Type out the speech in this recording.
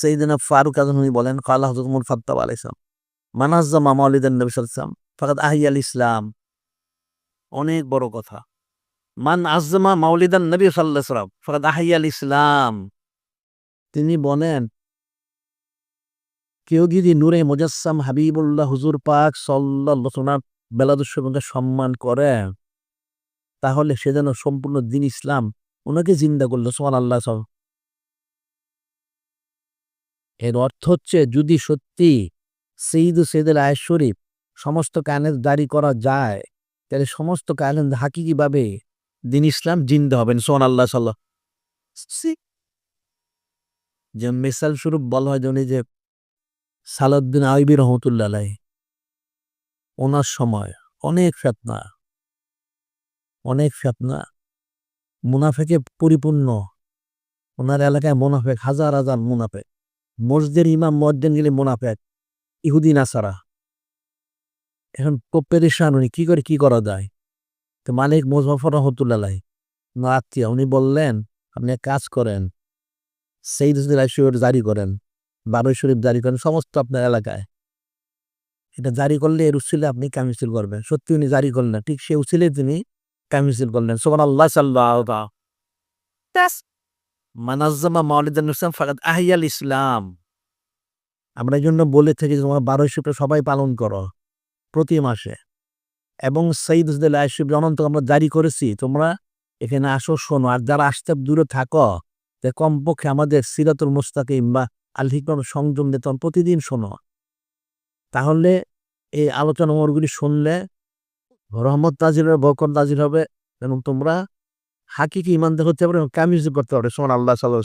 সেইদিনা ফারুক আজম বলেন, কালা হজরত মুল ফাত্তাব আলাইসালাম মানাজ্জামা মাউলিদান নবী সাল্লাম ফাকাদ আহিয়াল ইসলাম। অনেক বড় কথা। মান আজ্জামা মাউলিদান নবী সাল্লাহ সাল্লাম ফাকাদ আহিয়াল ইসলাম। তিনি বলেন, কেউ যদি নূরে মুজাসসাম হাবিবুল্লাহ হুজুর পাক সাল্লাহ বেলাদুসকে সম্মান করে, তাহলে সে যেন সম্পূর্ণ দিন ইসলাম ওনাকে জিন্দা করল সোমান আল্লাহ সব এর অর্থ হচ্ছে যদি সত্যি সঈদ সৈদুল আয় শরীফ সমস্ত কায়নের দাঁড়ি করা যায়, তাহলে সমস্ত কায়নের হাকিকিভাবে দিন ইসলাম জিন্দা হবেন সোহান আল্লাহ যে মিসাল স্বরূপ বলা হয় উনি যে সালাউদ্দিন আইবি রহমতুল্লাহ ওনার সময় অনেক ফেতনা অনেক ফেতনা, মুনাফেকে পরিপূর্ণ। ওনার এলাকায় মুনাফেক, হাজার হাজার মুনাফেক। মসজিদের ইমাম মজ্জেন গেলে মোনাফেক ইহুদিন আসারা এখন পেরেশান উনি কি করে কি করা যায়? তো মালিক মোজফর রহমতুল্লাহ না আত্মীয়, উনি বললেন, আপনি কাজ করেন, সেই শরীফ জারি করেন, বারোই শরীফ জারি করেন, সমস্ত আপনার এলাকায়। এটা জারি করলে এর উচিলে আপনি কামিছিল করবেন। সত্যি উনি জারি করলেন ঠিক সে উচিলে তিনি কামিছিল করলেন। সোমান আল্লাহ সাল্লাহ মানাজ্জামা মাউলিদান ইসলাম ফাকাদ আহিয়াল ইসলাম। আমরা এই জন্য বলে থাকি তোমার বারোই শিবটা সবাই পালন করো প্রতি মাসে। এবং সঈদ হুসদুল আয়সিব অনন্ত আমরা জারি করেছি, তোমরা এখানে আসো, শোনো। আর যারা আসতে দূরে থাকো তে কমপক্ষে আমাদের সিরাতুল মুস্তাকিম বা আল সংযম দিয়ে প্রতিদিন শোনো। তাহলে এই আলোচনা মোরগুলি শুনলে রহমত নাজির হবে বকর নাজির হবে। এবং তোমরা হাকিকি ইমানদার হতে পারে এবং কামিজ করতে পারে সোমান আল্লাহ সাল্লাহ